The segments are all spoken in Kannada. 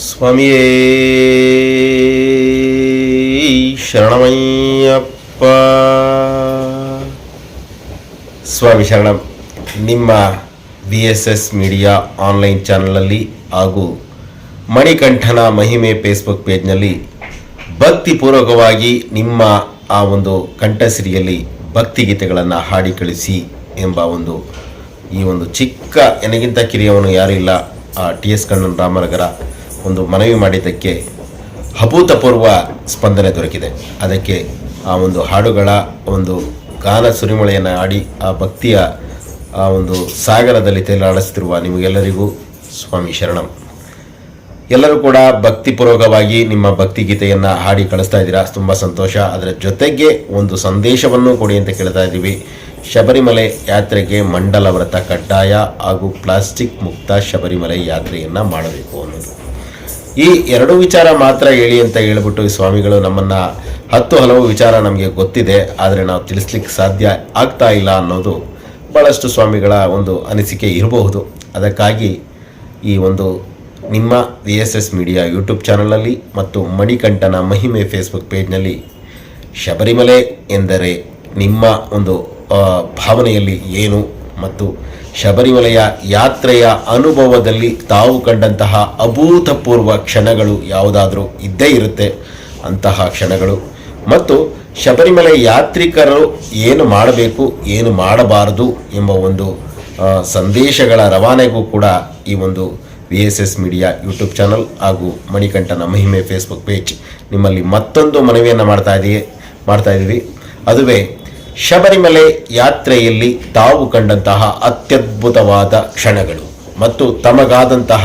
ಸ್ವಾಮಿಯೇ ಶರಣಮಯ್ಯಪ್ಪ. ಸ್ವಾಮಿ ಶರಣಂ. ನಿಮ್ಮ B S S media online ಚಾನಲಲ್ಲಿ ಹಾಗೂ ಮಣಿಕಂಠನ ಮಹಿಮೆ ಫೇಸ್ಬುಕ್ ಪೇಜ್ನಲ್ಲಿ ಭಕ್ತಿಪೂರ್ವಕವಾಗಿ ನಿಮ್ಮ ಆ ಒಂದು ಕಂಠಸಿರಿಯಲ್ಲಿ ಭಕ್ತಿಗೀತೆಗಳನ್ನು ಹಾಡಿ ಕಳಿಸಿ ಎಂಬ ಒಂದು ಈ ಒಂದು ಚಿಕ್ಕ ಎನಗಿಂತ ಕಿರಿಯವನು ಯಾರಿಲ್ಲ ಆ ಟಿ ಎಸ್ ಕಣ್ಣನ್ ರಾಮನಗರ. ಒಂದು ಮನವಿ ಮಾಡಿದ್ದಕ್ಕೆ ಅಭೂತಪೂರ್ವ ಸ್ಪಂದನೆ ದೊರಕಿದೆ. ಅದಕ್ಕೆ ಆ ಒಂದು ಹಾಡುಗಳ ಒಂದು ಗಾನ ಸುರಿಮಳೆಯನ್ನು ಆಡಿ ಆ ಭಕ್ತಿಯ ಆ ಒಂದು ಸಾಗರದಲ್ಲಿ ತೇಲಾಡಿಸ್ತಿರುವ ನಿಮಗೆಲ್ಲರಿಗೂ ಸ್ವಾಮಿ ಶರಣಂ. ಎಲ್ಲರೂ ಕೂಡ ಭಕ್ತಿಪೂರ್ವಕವಾಗಿ ನಿಮ್ಮ ಭಕ್ತಿ ಗೀತೆಯನ್ನು ಹಾಡಿ ಕಳಿಸ್ತಾ ಇದ್ದೀರಾ? ತುಂಬ ಸಂತೋಷ. ಅದರ ಜೊತೆಗೆ ಒಂದು ಸಂದೇಶವನ್ನು ಕೊಡಿ ಅಂತ ಕೇಳ್ತಾ ಇದ್ದೀವಿ. ಶಬರಿಮಲೆ ಯಾತ್ರೆಗೆ ಮಂಡಲ ವ್ರತ ಕಡ್ಡಾಯ ಹಾಗೂ ಪ್ಲಾಸ್ಟಿಕ್ ಮುಕ್ತ ಶಬರಿಮಲೆ ಯಾತ್ರೆಯನ್ನು ಮಾಡಬೇಕು ಅನ್ನೋದು. ಈ ಎರಡು ವಿಚಾರ ಮಾತ್ರ ಹೇಳಿ ಅಂತ ಹೇಳ್ಬಿಟ್ಟು ಈ ಸ್ವಾಮಿಗಳು ನಮ್ಮನ್ನು ಹತ್ತು ಹಲವು ವಿಚಾರ ನಮಗೆ ಗೊತ್ತಿದೆ, ಆದರೆ ನಾವು ತಿಳಿಸ್ಲಿಕ್ಕೆ ಸಾಧ್ಯ ಆಗ್ತಾ ಇಲ್ಲ ಅನ್ನೋದು ಭಾಳಷ್ಟು ಸ್ವಾಮಿಗಳ ಒಂದು ಅನಿಸಿಕೆ ಇರಬಹುದು. ಅದಕ್ಕಾಗಿ ಈ ಒಂದು ನಿಮ್ಮ V S S media YouTube ಚಾನಲಲ್ಲಿ ಮತ್ತು ಮಣಿಕಂಠನ ಮಹಿಮೆ ಫೇಸ್ಬುಕ್ ಪೇಜ್ನಲ್ಲಿ ಶಬರಿಮಲೆ ಎಂದರೆ ನಿಮ್ಮ ಒಂದು ಭಾವನೆಯಲ್ಲಿ ಏನು ಮತ್ತು ಶಬರಿಮಲೆಯ ಯಾತ್ರೆಯ ಅನುಭವದಲ್ಲಿ ತಾವು ಕಂಡಂತಹ ಅಭೂತಪೂರ್ವ ಕ್ಷಣಗಳು ಯಾವುದಾದರೂ ಇದ್ದೇ ಇರುತ್ತೆ ಅಂತಹ ಕ್ಷಣಗಳು. ಮತ್ತು ಶಬರಿಮಲೆ ಯಾತ್ರಿಕರು ಏನು ಮಾಡಬೇಕು, ಏನು ಮಾಡಬಾರದು ಎಂಬ ಒಂದು ಸಂದೇಶಗಳ ರವಾನೆಗೂ ಕೂಡ ಈ ಒಂದು V S S media YouTube channel ಹಾಗೂ ಮಣಿಕಂಠನ ಮಹಿಮೆ ಫೇಸ್ಬುಕ್ ಪೇಜ್ ನಿಮ್ಮಲ್ಲಿ ಮತ್ತೊಂದು ಮನವಿಯನ್ನು ಮಾಡ್ತಾ ಇದೆಯೇ, ಮಾಡ್ತಾ ಇದ್ದೀವಿ. ಅದುವೇ ಶಬರಿಮಲೆ ಯಾತ್ರೆಯಲ್ಲಿ ತಾವು ಕಂಡಂತಹ ಅತ್ಯದ್ಭುತವಾದ ಕ್ಷಣಗಳು ಮತ್ತು ತಮಗಾದಂತಹ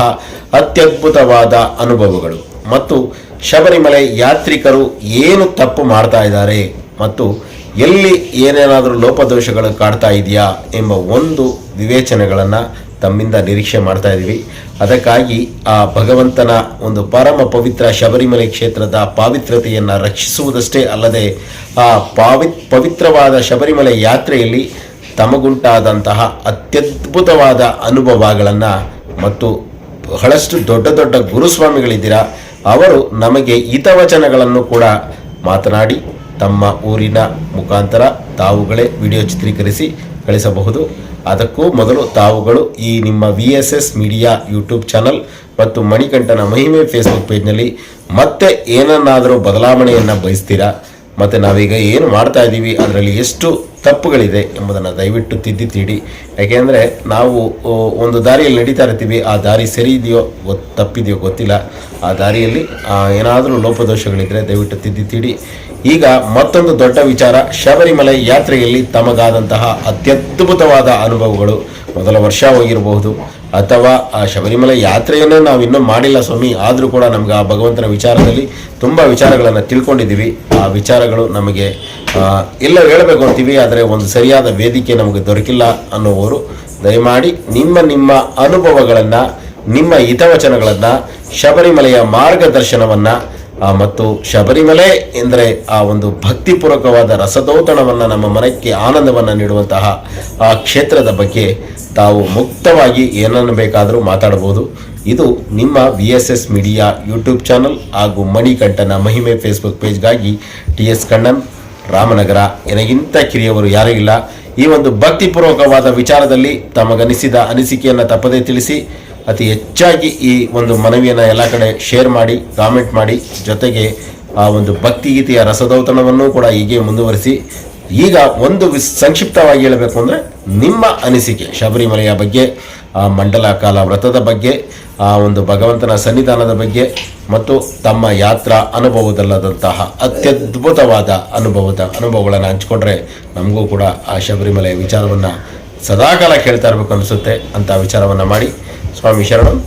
ಅತ್ಯದ್ಭುತವಾದ ಅನುಭವಗಳು ಮತ್ತು ಶಬರಿಮಲೆ ಯಾತ್ರಿಕರು ಏನು ತಪ್ಪು ಮಾಡ್ತಾ ಇದ್ದಾರೆ ಮತ್ತು ಎಲ್ಲಿ ಏನೇನಾದರೂ ಲೋಪದೋಷಗಳು ಕಾಡ್ತಾ ಇದೆಯಾ ಎಂಬ ಒಂದು ವಿವೇಚನೆಗಳನ್ನು ತಮ್ಮಿಂದ ನಿರೀಕ್ಷೆ ಮಾಡ್ತಾ ಇದ್ದೀವಿ ಅದಕ್ಕಾಗಿ ಆ ಭಗವಂತನ ಒಂದು ಪರಮ ಪವಿತ್ರ ಶಬರಿಮಲೆ ಕ್ಷೇತ್ರದ ಪಾವಿತ್ರತೆಯನ್ನು ರಕ್ಷಿಸುವುದಷ್ಟೇ ಅಲ್ಲದೆ ಆ ಪಾವಿತ್ ಪವಿತ್ರವಾದ ಶಬರಿಮಲೆ ಯಾತ್ರೆಯಲ್ಲಿ ತಮಗುಂಟಾದಂತಹ ಅತ್ಯದ್ಭುತವಾದ ಅನುಭವಗಳನ್ನು ಮತ್ತು ಬಹಳಷ್ಟು ದೊಡ್ಡ ದೊಡ್ಡ ಗುರುಸ್ವಾಮಿಗಳಿದ್ದೀರಾ, ಅವರು ನಮಗೆ ಹಿತವಚನಗಳನ್ನು ಕೂಡ ಮಾತನಾಡಿ ತಮ್ಮ ಊರಿನ ಮುಖಾಂತರ ತಾವುಗಳೇ ವಿಡಿಯೋ ಚಿತ್ರೀಕರಿಸಿ ಕಳಿಸಬಹುದು. ಅದಕ್ಕೂ ಮೊದಲು ತಾವುಗಳು ಈ ನಿಮ್ಮ V S S media YouTube channel ಮತ್ತು ಮಣಿಕಂಠನ ಮಹಿಮೆ ಫೇಸ್ಬುಕ್ ಪೇಜ್ನಲ್ಲಿ ಮತ್ತೆ ಏನನ್ನಾದರೂ ಬದಲಾವಣೆಯನ್ನು ಬಯಸ್ತೀರಾ? ಮತ್ತು ನಾವೀಗ ಏನು ಮಾಡ್ತಾ ಇದ್ದೀವಿ ಅದರಲ್ಲಿ ಎಷ್ಟು ತಪ್ಪುಗಳಿದೆ ಎಂಬುದನ್ನು ದಯವಿಟ್ಟು ತಿದ್ದಿ ತೀಡಿ. ಯಾಕೆಂದರೆ ನಾವು ಒಂದು ದಾರಿಯಲ್ಲಿ ನಡೀತಾ ಇರ್ತೀವಿ, ಆ ದಾರಿ ಸರಿ ಇದೆಯೋ, ಗೊತ್, ತಪ್ಪಿದೆಯೋ ಗೊತ್ತಿಲ್ಲ. ಆ ದಾರಿಯಲ್ಲಿ ಏನಾದರೂ ಲೋಪದೋಷಗಳಿದ್ದರೆ ದಯವಿಟ್ಟು ತಿದ್ದಿ ತೀಡಿ. ಈಗ ಮತ್ತೊಂದು ದೊಡ್ಡ ವಿಚಾರ, ಶಬರಿಮಲೆ ಯಾತ್ರೆಯಲ್ಲಿ ತಮಗಾದಂತಹ ಅತ್ಯದ್ಭುತವಾದ ಅನುಭವಗಳು ಮೊದಲ ವರ್ಷ ಹೋಗಿರಬಹುದು. ಅಥವಾ, ಆ, ಶಬರಿಮಲೆ ಯಾತ್ರೆಯನ್ನು ನಾವು ಇನ್ನೂ ಮಾಡಿಲ್ಲ ಸ್ವಾಮಿ, ಆದರೂ ಕೂಡ ನಮ್ಗೆ ಆ ಭಗವಂತನ ವಿಚಾರದಲ್ಲಿ ತುಂಬ ವಿಚಾರಗಳನ್ನು ತಿಳ್ಕೊಂಡಿದ್ದೀವಿ. ಆ ವಿಚಾರಗಳು ನಮಗೆ ಎಲ್ಲ ಹೇಳಬೇಕು ಅಂತೀವಿ, ಆದರೆ ಒಂದು ಸರಿಯಾದ ವೇದಿಕೆ ನಮಗೆ ದೊರಕಿಲ್ಲ ಅನ್ನುವರು ದಯಮಾಡಿ ನಿಮ್ಮ ನಿಮ್ಮ ಅನುಭವಗಳನ್ನು, ನಿಮ್ಮ ಹಿತವಚನಗಳನ್ನು, ಶಬರಿಮಲೆಯ ಮಾರ್ಗದರ್ಶನವನ್ನು ಮತ್ತು ಶಬರಿಮಲೆ ಎಂದರೆ ಆ ಒಂದು ಭಕ್ತಿಪೂರ್ವಕವಾದ ರಸದೌತಣವನ್ನು, ನಮ್ಮ ಮನಕ್ಕೆ ಆನಂದವನ್ನು ನೀಡುವಂತಹ ಆ ಕ್ಷೇತ್ರದ ಬಗ್ಗೆ ತಾವು ಮುಕ್ತವಾಗಿ ಏನನ್ನು ಬೇಕಾದರೂ ಮಾತಾಡಬಹುದು. ಇದು ನಿಮ್ಮ V S S media YouTube channel ಹಾಗೂ ಮಣಿಕಂಠನ ಮಹಿಮೆ ಫೇಸ್ಬುಕ್ ಪೇಜ್ಗಾಗಿ ಟಿ ಎಸ್ ಕಣ್ಣನ್. ರಾಮನಗರ. ನನಗಿಂತ ಕಿರಿಯವರು ಯಾರೂ ಇಲ್ಲ. ಈ ಒಂದು ಭಕ್ತಿಪೂರ್ವಕವಾದ ವಿಚಾರದಲ್ಲಿ ತಮಗನಿಸಿದ ಅನಿಸಿಕೆಯನ್ನು ತಪ್ಪದೇ ತಿಳಿಸಿ, ಅತಿ ಹೆಚ್ಚಾಗಿ ಈ ಒಂದು ಮನವಿಯನ್ನು ಎಲ್ಲ ಕಡೆ ಶೇರ್ ಮಾಡಿ, ಕಾಮೆಂಟ್ ಮಾಡಿ, ಜೊತೆಗೆ ಆ ಒಂದು ಭಕ್ತಿಗೀತೆಯ ರಸದೌತಣವನ್ನು ಕೂಡ ಹೀಗೆ ಮುಂದುವರಿಸಿ ಈಗ ಒಂದು ಸಂಕ್ಷಿಪ್ತವಾಗಿ ಹೇಳಬೇಕು ಅಂದರೆ ನಿಮ್ಮ ಅನಿಸಿಕೆ, ಶಬರಿಮಲೆಯ ಬಗ್ಗೆ, ಆ, ಮಂಡಲ ಕಾಲ ವ್ರತದ ಬಗ್ಗೆ, ಆ, ಒಂದು ಭಗವಂತನ ಸನ್ನಿಧಾನದ ಬಗ್ಗೆ, ಮತ್ತು ತಮ್ಮ ಯಾತ್ರಾ ಅನುಭವದಲ್ಲದಂತಹ ಅತ್ಯದ್ಭುತವಾದ ಅನುಭವದ ಅನುಭವಗಳನ್ನು ಹಂಚಿಕೊಂಡ್ರೆ ನಮಗೂ ಕೂಡ ಆ ಶಬರಿಮಲೆಯ ವಿಚಾರವನ್ನು ಸದಾಕಾಲ ಕೇಳ್ತಾ ಇರಬೇಕು ಅನಿಸುತ್ತೆ ಅಂತ ವಿಚಾರವನ್ನು ಮಾಡಿ. ಸ್ವಾಮಿ ಶರಣಂ.